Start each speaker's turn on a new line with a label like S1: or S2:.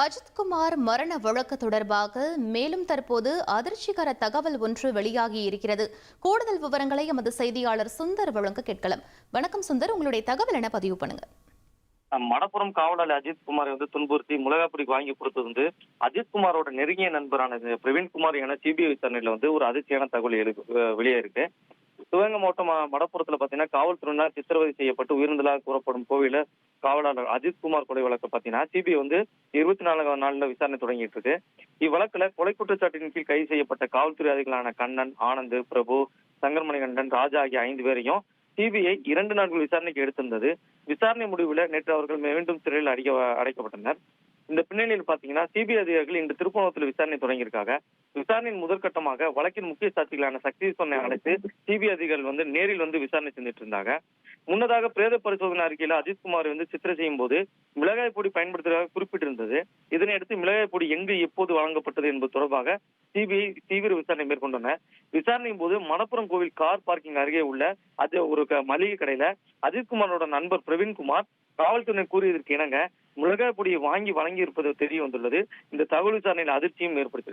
S1: அஜித்குமார் மரண வழக்கு தொடர்பாக மேலும் தற்போது அதிர்ச்சிகர தகவல் ஒன்று வெளியாகி இருக்கிறது. கூடுதல் விவரங்களை எமது செய்தியாளர் சுந்தர் வழங்க கேட்கலாம். வணக்கம் சுந்தர் உங்களுடைய தகவல் என பதிவு பண்ணுங்க.
S2: மடப்புறம் காவலாளி அஜித்குமார் வந்து துன்புறுத்தி மிளகாப்பிடிக்கு வாங்கி கொடுத்தது வந்து அஜித் குமாரோட நெருங்கிய நண்பரான பிரவீன்குமார் என சிபிஐ விசாரணையில வந்து ஒரு அதிர்ச்சியான தகவல் எழு வெளியே இருக்கு சிவகங்கை மாவட்டம் மடப்புறத்துல பாத்தீங்கன்னா காவல்துறையினர் சித்திரவதை செய்யப்பட்டு உயிர்ந்ததாக கூறப்படும் கோவில காவலாளர் அஜித் குமார் கொலை வழக்கு பாத்தீங்கன்னா சிபிஐ வந்து இருபத்தி நான்காம் நாள்ல விசாரணை தொடங்கிட்டு இருக்கு. இவ்வழக்குல கொலை குற்றச்சாட்டின் கீழ் கைது செய்யப்பட்ட காவல்துறை அதிகாரிகளான கண்ணன் ஆனந்த் பிரபு சங்கர்மணிகண்டன் ராஜா ஆகிய ஐந்து பேரையும் சிபிஐ இரண்டு நாட்கள் விசாரணைக்கு எடுத்திருந்தது. விசாரணை முடிவில் நேற்று அவர்கள் மீண்டும் சிறையில் அடைக்க அடைக்கப்பட்டனர். இந்த பின்னணியில் பாத்தீங்கன்னா சிபிஐ அதிகாரிகள் இன்று திருப்பணத்தில் விசாரணை தொடங்கியிருக்காங்க. விசாரணையின் முதற்கட்டமாக வழக்கின் முக்கிய சாட்சிகளான சக்தி சொன்னை அழைத்து சிபிஐ அதிகாரிகள் வந்து நேரில் வந்து விசாரணை செஞ்சுட்டு இருந்தாங்க. முன்னதாக பிரேத பரிசோதனை அறிக்கையில அஜித்குமார் வந்து சித்திரை செய்யும் போது மிளகாய் பொடி பயன்படுத்துவதாக குறிப்பிட்டிருந்தது. இதனையடுத்து மிளகாய் பொடி எங்கு எப்போது வழங்கப்பட்டது என்பது தொடர்பாக சிபிஐ தீவிர விசாரணை மேற்கொண்டனர். விசாரணையின் போது மணப்புரம் கோவில் கார் பார்க்கிங் அருகே உள்ள அது ஒரு மளிகை கடையில அஜித்குமாரோட நண்பர் பிரவீன்குமார் காவல்துறை கூறியதற்கு இணங்க மிளகாய் பொடியை வாங்கி வழங்கி இருப்பது தெரிய வந்துள்ளது. இந்த தகவல் விசாரணையில் அதிர்ச்சியும் ஏற்படுத்தியிருக்கு.